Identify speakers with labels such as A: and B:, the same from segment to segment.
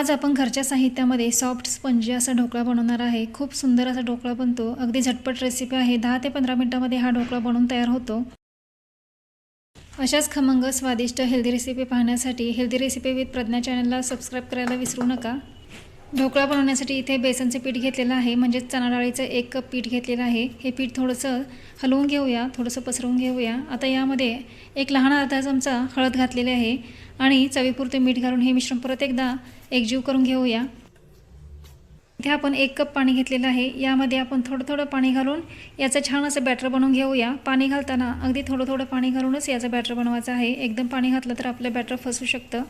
A: आज आपण घरच्या साहित्यामध्ये सॉफ्ट स्पंजी असा ढोकळा बनवणार आहे. खूप सुंदर असा ढोकळा बनतो. अगदी झटपट रेसिपी आहे. दहा ते पंधरा मिनटामध्ये हा ढोकळा बनवून तयार होतो. अशाच खमंग स्वादिष्ट हेल्दी रेसिपी पाहण्यासाठी हेल्दी रेसिपी विथ प्रज्ञा चॅनलला सबस्क्राईब करायला विसरू नका. ढोकळा बनवण्यासाठी इथे बेसनचे पीठ घेतलेलं आहे. म्हणजेच चणा डाळीचं एक कप पीठ घेतलेलं आहे. हे पीठ थोडंसं हलवून घेऊया थोडंसं पसरवून घेऊया. आता यामध्ये एक लहान अर्धा चमचा हळद घातलेली आहे आणि चवीपुरते मीठ घालून हे मिश्रण परत एकदा एकजीव करून घेऊया. इथे आपण एक कप पाणी घेतलेलं आहे. यामध्ये आपण थोडं थोडं पाणी घालून याचं छान असं बॅटर बनवून घेऊया. पाणी घालताना अगदी थोडं थोडं पाणी घालूनच याचं बॅटर बनवायचं आहे. एकदम पाणी घातलं तर आपलं बॅटर फसू शकतं.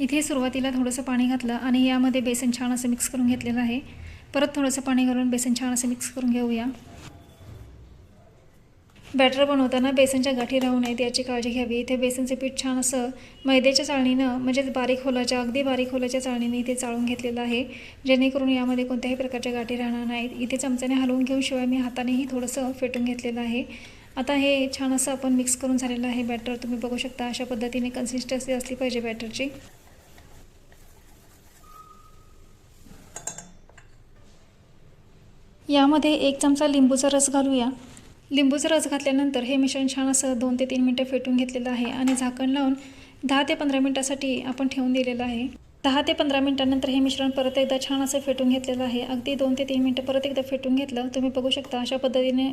A: इथे सुरुवातीला थोडंसं पाणी घातलं आणि यामध्ये बेसन छान असं मिक्स करून घेतलेलं आहे. परत थोडंसं पाणी घालून बेसन छान असं मिक्स करून घेऊया. बॅटर बनवताना बेसनच्या गाठी राहू नयेत याची काळजी घ्यावी. इथे बेसनचे पीठ छान असं मैद्याच्या चाळणीनं म्हणजेच बारीक होलाच्या अगदी बारीक होलाच्या चाळणीने इथे चाळून घेतलेलं आहे. जेणेकरून यामध्ये कोणत्याही प्रकारच्या गाठी राहणार नाहीत. इथे चमच्याने हलवून घेऊन शिवाय मी हातानेही थोडंसं फेटून घेतलेलं आहे. आता हे छान असं आपण मिक्स करून झालेलं आहे बॅटर तुम्ही बघू शकता अशा पद्धतीने कन्सिस्टन्सी असली पाहिजे बॅटरची यामध्ये एक चमचा लिंबूचा रस घालूया. लिंबूचा रस घातल्यानंतर हे मिश्रण छान असं दोन ते तीन मिनटं फेटून घेतलेलं आहे आणि झाकण लावून दहा ते पंधरा मिनटासाठी आपण ठेवून दिलेलं आहे. दहा ते पंधरा मिनटानंतर हे मिश्रण परत एकदा छान असं फेटून घेतलेलं आहे. अगदी दोन ते तीन मिनटं परत एकदा फेटून घेतलं तुम्ही बघू शकता अशा पद्धतीने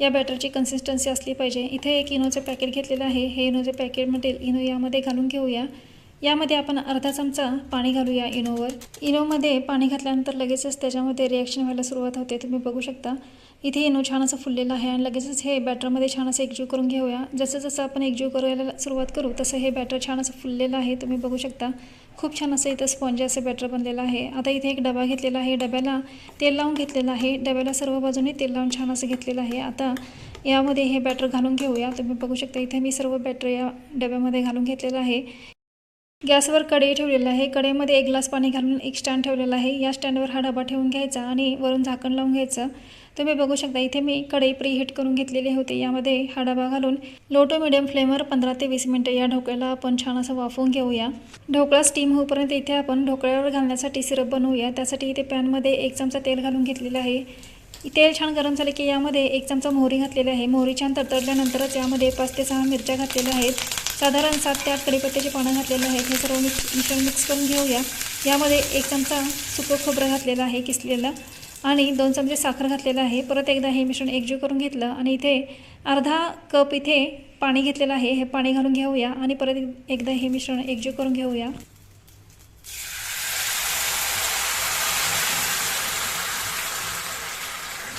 A: या बॅटरची कन्सिस्टन्सी असली पाहिजे. इथे एक इनोचं पॅकेट घेतलेलं आहे. हे इनोचे पॅकेटमधील इनो यामध्ये घालून घेऊया. यामध्ये आपण अर्धा चमचा पाणी घालूया इनोवर. इनोमध्ये पाणी घातल्यानंतर लगेचच त्याच्यामध्ये रिॲक्शन व्हायला सुरुवात होते. तुम्ही बघू शकता. इथे इनो छान असं फुललेलं आहे आणि लगेचच हे बॅटरमध्ये छान असं एकजीव करून घेऊया. जसं जसं आपण एकजीव करायला सुरुवात करू तसं हे बॅटर छान असं फुललेलं आहे. तुम्ही बघू शकता. खूप छान असं इथं स्पॉन्ज असं बॅटर बनलेलं आहे. आता इथे एक डबा घेतलेला आहे. डब्याला तेल लावून घेतलेलं आहे. डब्याला सर्व बाजूने तेल लावून छान असं घेतलेलं आहे. आता यामध्ये हे बॅटर घालून घेऊया. तुम्ही बघू शकता इथे मी सर्व बॅटर या डब्यामध्ये घालून घेतलेलं आहे. गॅसवर कढई ठेवलेलं आहे. कढईमध्ये एक ग्लास पाणी घालून एक स्टँड ठेवलेला आहे. या स्टँडवर हा डबा ठेवून घ्यायचा आणि वरून झाकण लावून घ्यायचं. तुम्ही बघू शकता इथे मी कढई प्रीहीट करून घेतलेली होते. यामध्ये हा डबा घालून लो टू मिडियम फ्लेमवर पंधरा ते वीस मिनटं या ढोकळ्याला आपण छान असं वाफवून घेऊया. ढोकळा स्टीम होईपर्यंत इथे आपण ढोकळ्यावर घालण्यासाठी सिरप बनवूया. त्यासाठी इथे पॅनमध्ये एक चमचा तेल घालून घेतलेलं आहे. तेल छान गरम झाले की यामध्ये एक चमचा मोहरी घातलेली आहे. मोहरी छान तडतडल्यानंतरच यामध्ये पाच ते सहा मिरच्या घातलेल्या आहेत. साधारण सात ते आठ कढीपत्त्याचे पानं घातलेली आहेत. हे सर्व मिक्स मिश्रण मिक्स करून घेऊया. यामध्ये एक चमचा सुकं खोबरं घातलेलं आहे किसलेलं आणि दोन चमचे साखर घातलेलं आहे. परत एकदा हे मिश्रण एकजीव करून घेतलं आणि इथे अर्धा कप इथे पाणी घेतलेलं आहे. हे पाणी घालून घेऊया आणि परत एकदा हे मिश्रण एकजीव करून घेऊया.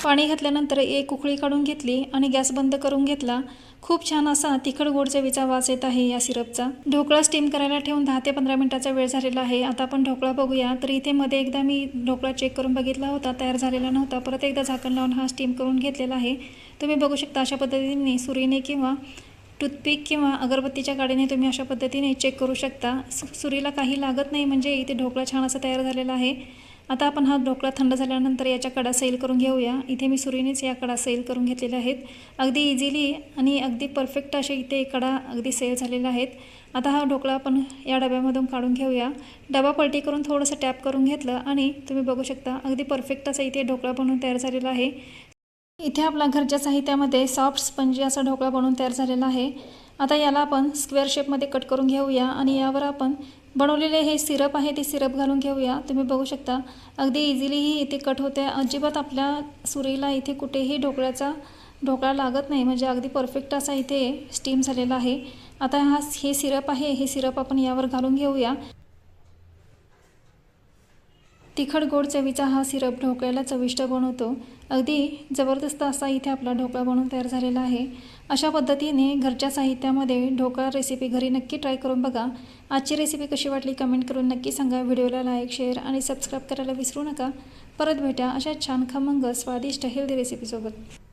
A: पाणी घातल्यानंतर एक उकळी काढून घेतली आणि गॅस बंद करून घेतला. खूप छान असा तिखट गोड चवीचा वास येत आहे या सिरपचा. ढोकळा स्टीम करायला ठेवून दहा ते पंधरा मिनिटाचा वेळ झालेला आहे. आता आपण ढोकळा बघूया. तर इथे मध्ये एकदा मी ढोकळा चेक करून बघितला होता तयार झालेला नव्हता. परत एकदा झाकण लावून हा स्टीम करून घेतलेला आहे. तुम्ही बघू शकता अशा पद्धतीने सुरीने किंवा टूथपिक किंवा अगरबत्तीच्या गाडीने तुम्ही अशा पद्धतीने चेक करू शकता. सुरीला काही लागत नाही म्हणजे इथे ढोकळा छान असा तयार झालेला आहे. आता आपण हा ढोकळा थंड झाल्यानंतर याच्या कडा सैल करून घेऊया. इथे मी सुरीनेच या कडा सैल करून घेतलेल्या आहेत. अगदी इझिली आणि अगदी परफेक्ट असे इथे कडा अगदी सेल झालेल्या आहेत. आता हा ढोकळा आपण या डब्यामधून काढून घेऊया. डबा पलटी करून थोडंसं टॅप करून घेतलं आणि तुम्ही बघू शकता अगदी परफेक्ट असं इथे ढोकळा बनवून तयार झालेला आहे. इथे आपला घरच्या साहित्यामध्ये सॉफ्ट स्पंजी असा ढोकळा बनवून तयार झालेला आहे. आता याला आपण स्क्वेअर शेपमध्ये कट करून घेऊया आणि यावर आपण बनवलेले हे सिरप आहे ते सिरप घालून घेऊया. तुम्ही बघू शकता अगदी इझिलीही इथे कट होते. अजिबात आपल्या सुरीला इथे कुठेही ढोकळ्याचा ढोकळा लागत नाही. म्हणजे अगदी परफेक्ट असा इथे स्टीम झालेला आहे. आता हा हे सिरप आहे हे सिरप आपण यावर घालून घेऊया. तिखट गोड चवीचा हा सिरप ढोकळ्याला चविष्ट बनवतो. अगदी जबरदस्त असा इथे आपला ढोकळा बनवून तयार झालेला आहे. अशा पद्धतीने घरच्या साहित्यामध्ये ढोकळा रेसिपी घरी नक्की ट्राय करून बघा. आजची रेसिपी कशी वाटली कमेंट करून नक्की सांगा. व्हिडिओला लाईक शेअर आणि सबस्क्राईब करायला विसरू नका. परत भेटा अशा छान खमंग स्वादिष्ट हेल्दी रेसिपीसोबत